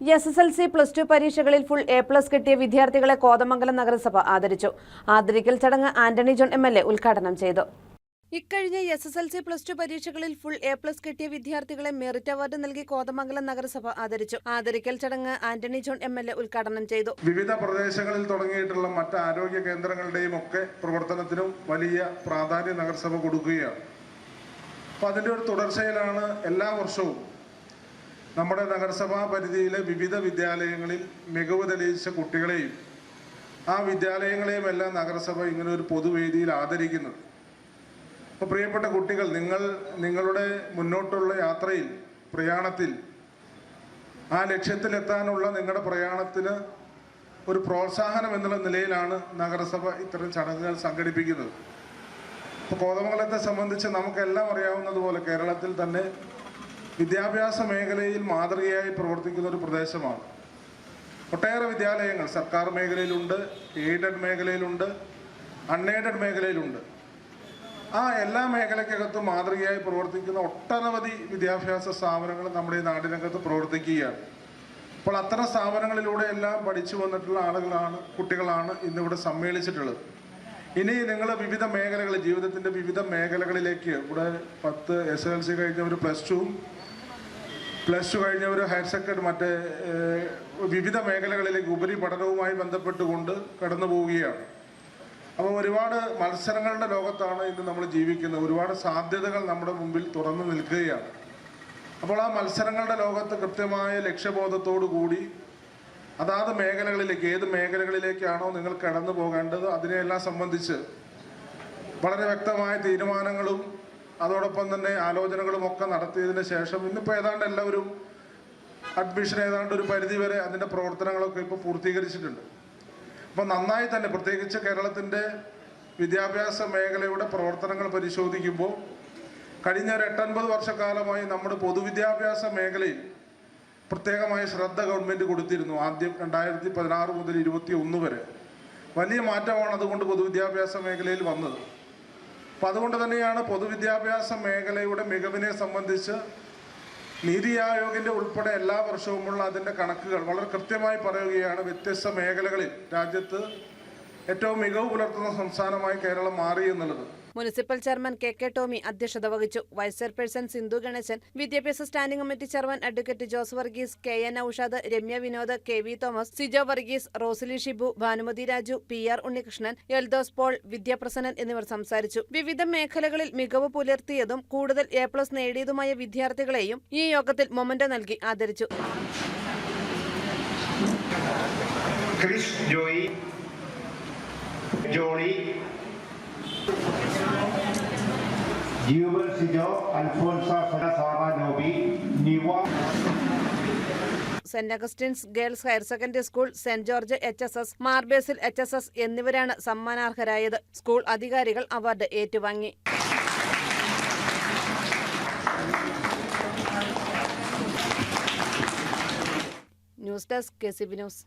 S S L C plus two പരീക്ഷകളിൽ full A plus കിട്ടിയ വിദ്യാർത്ഥികളെ കോതമംഗലം നഗരസഭ ആദരിച്ചു. ആദരിക്കൽ ചടങ്ങ് Antony John M L A ഉദ്ഘാടനം ചെയ്തു. ഇക്കഴിഞ്ഞ S S L C plus two പരീക്ഷകളിൽ ഫുൾ എ പ്ലസ് കിട്ടിയ വിദ്യാർത്ഥികളെ മെറിറ്റ് അവാർഡ് നൽകി കോതമംഗലം നഗരസഭ ആദരിച്ചു. ആദരിക്കൽ ചടങ്ങ് Antony John M L A ഉദ്ഘാടനം ചെയ്തു. വിവിധ പ്രദേശങ്ങളിൽ തുടങ്ങിയിട്ടുള്ള മറ്റ് ആരോഗ്യ കേന്ദ്രങ്ങളുടെയും ഒക്കെ പ്രവർത്തനത്തിനും വലിയ പ്രാധാന്യം നഗരസഭ കൊടുക്കുകയാണ്. അപ്പൊ അതിന്റെ ഒരു തുടർച്ചയിലാണ് എല്ലാ വർഷവും നമ്മുടെ നഗരസഭാ പരിധിയിലെ വിവിധ വിദ്യാലയങ്ങളിൽ മികവ് തെളിയിച്ച കുട്ടികളെയും ആ വിദ്യാലയങ്ങളെയും എല്ലാം നഗരസഭ ഇങ്ങനെ ഒരു പൊതുവേദിയിൽ ആദരിക്കുന്നത്. അപ്പോൾ പ്രിയപ്പെട്ട കുട്ടികൾ നിങ്ങൾ നിങ്ങളുടെ മുന്നോട്ടുള്ള യാത്രയിൽ പ്രയാണത്തിൽ ആ ലക്ഷ്യത്തിലെത്താനുള്ള നിങ്ങളുടെ പ്രയാണത്തിന് ഒരു പ്രോത്സാഹനം എന്നുള്ള നിലയിലാണ് നഗരസഭ ഇത്തരം ചടങ്ങുകൾ സംഘടിപ്പിക്കുന്നത്. ഇപ്പോൾ കോതമംഗലത്തെ സംബന്ധിച്ച് നമുക്കെല്ലാം അറിയാവുന്നതുപോലെ കേരളത്തിൽ തന്നെ വിദ്യാഭ്യാസ മേഖലയിൽ മാതൃകയായി പ്രവർത്തിക്കുന്ന ഒരു പ്രദേശമാണ്. ഒട്ടേറെ വിദ്യാലയങ്ങൾ സർക്കാർ മേഖലയിലുണ്ട് എയ്ഡഡ് മേഖലയിലുണ്ട് അൺഎയ്ഡഡ് മേഖലയിലുണ്ട്. ആ എല്ലാ മേഖലയ്ക്കകത്തും മാതൃകയായി പ്രവർത്തിക്കുന്ന ഒട്ടനവധി വിദ്യാഭ്യാസ സ്ഥാപനങ്ങൾ നമ്മുടെ ഈ നാടിനകത്ത് പ്രവർത്തിക്കുകയാണ്. അപ്പോൾ അത്തരം സ്ഥാപനങ്ങളിലൂടെ എല്ലാം പഠിച്ചു വന്നിട്ടുള്ള ആളുകളാണ് കുട്ടികളാണ് ഇന്നിവിടെ സമ്മേളിച്ചിട്ടുള്ളത്. ഇനി നിങ്ങൾ വിവിധ മേഖലകൾ ജീവിതത്തിന്റെ വിവിധ മേഖലകളിലേക്ക് ഇവിടെ പത്ത് എസ് എൽ സി കഴിഞ്ഞവർ പ്ലസ് ടുവും പ്ലസ് ടു കഴിഞ്ഞവർ ഹയർ സെക്കൻഡറി മറ്റേ വിവിധ മേഖലകളിലേക്ക് ഉപരി പഠനവുമായി ബന്ധപ്പെട്ടുകൊണ്ട് കടന്നു പോവുകയാണ്. അപ്പോൾ ഒരുപാട് മത്സരങ്ങളുടെ ലോകത്താണ് ഇന്ന് നമ്മൾ ജീവിക്കുന്നത്. ഒരുപാട് സാധ്യതകൾ നമ്മുടെ മുമ്പിൽ തുറന്നു നിൽക്കുകയാണ്. അപ്പോൾ ആ മത്സരങ്ങളുടെ ലോകത്ത് കൃത്യമായ ലക്ഷ്യബോധത്തോടു കൂടി അതാത് മേഖലകളിലേക്ക് ഏത് മേഖലകളിലേക്കാണോ നിങ്ങൾ കടന്നു പോകേണ്ടത് അതിനെയെല്ലാം സംബന്ധിച്ച് വളരെ വ്യക്തമായ തീരുമാനങ്ങളും അതോടൊപ്പം തന്നെ ആലോചനകളും ഒക്കെ നടത്തിയതിന് ശേഷം ഇന്നിപ്പോൾ ഏതാണ്ട് എല്ലാവരും അഡ്മിഷൻ ഏതാണ്ട് ഒരു പരിധി വരെ അതിന്റെ പ്രവർത്തനങ്ങളൊക്കെ ഇപ്പോൾ പൂർത്തീകരിച്ചിട്ടുണ്ട്. അപ്പം നന്നായി തന്നെ പ്രത്യേകിച്ച് കേരളത്തിന്റെ വിദ്യാഭ്യാസ മേഖലയുടെ പ്രവർത്തനങ്ങൾ പരിശോധിക്കുമ്പോൾ കഴിഞ്ഞ ഒരു എട്ടൊൻപത് വർഷക്കാലമായി നമ്മുടെ പൊതുവിദ്യാഭ്യാസ മേഖലയിൽ പ്രത്യേകമായ ശ്രദ്ധ ഗവൺമെന്റ് കൊടുത്തിരുന്നു. ആദ്യം രണ്ടായിരത്തി പതിനാറ് മുതൽ ഇരുപത്തി ഒന്ന് വരെ. വലിയ മാറ്റമാണ് അതുകൊണ്ട് പൊതുവിദ്യാഭ്യാസ മേഖലയിൽ വന്നത്. അപ്പം അതുകൊണ്ട് തന്നെയാണ് പൊതുവിദ്യാഭ്യാസ മേഖലയുടെ മികവിനെ സംബന്ധിച്ച് നീതി ആയോഗിന്റെ ഉൾപ്പെടെ എല്ലാ വർഷവുമുള്ള അതിന്റെ കണക്കുകൾ വളരെ കൃത്യമായി പറയുകയാണ് വ്യത്യസ്ത മേഖലകളിൽ രാജ്യത്ത് ഏറ്റവും മികവ് പുലർത്തുന്ന സംസ്ഥാനമായി കേരളം മാറി എന്നുള്ളത്. Municipal chairman K K Tomy അധ്യക്ഷത വഹിച്ചു. വൈസ് ചെയർപേഴ്സൺ സിന്ധു ഗണേശൻ വിദ്യാഭ്യാസ standing committee chairman advocate Jose Varghese K N Aushad Ramya Vinod K V Thomas Sijo Varghese Rosily Shibu Bhanumathi Raju P R Unnikrishnan Eldhose Paul Vidyaprasannan എന്നിവർ സംസാരിച്ചു. വിവിധ മേഖലകളിൽ മികവ് പുലർത്തിയതും കൂടുതൽ A plus നേടിയതുമായ വിദ്യാർത്ഥികളെയും ഈ യോഗത്തിൽ മൊമന്റോ നൽകി ആദരിച്ചു. Joy Johny Alphonsa saint Augustine's girls higher secondary school saint George H S S Mar Basil H S S എന്നിവരാണ് സമ്മാനാർഹരായത്. സ്കൂൾ അധികാരികൾ അവാർഡ് ഏറ്റുവാങ്ങി. News desk K C B news.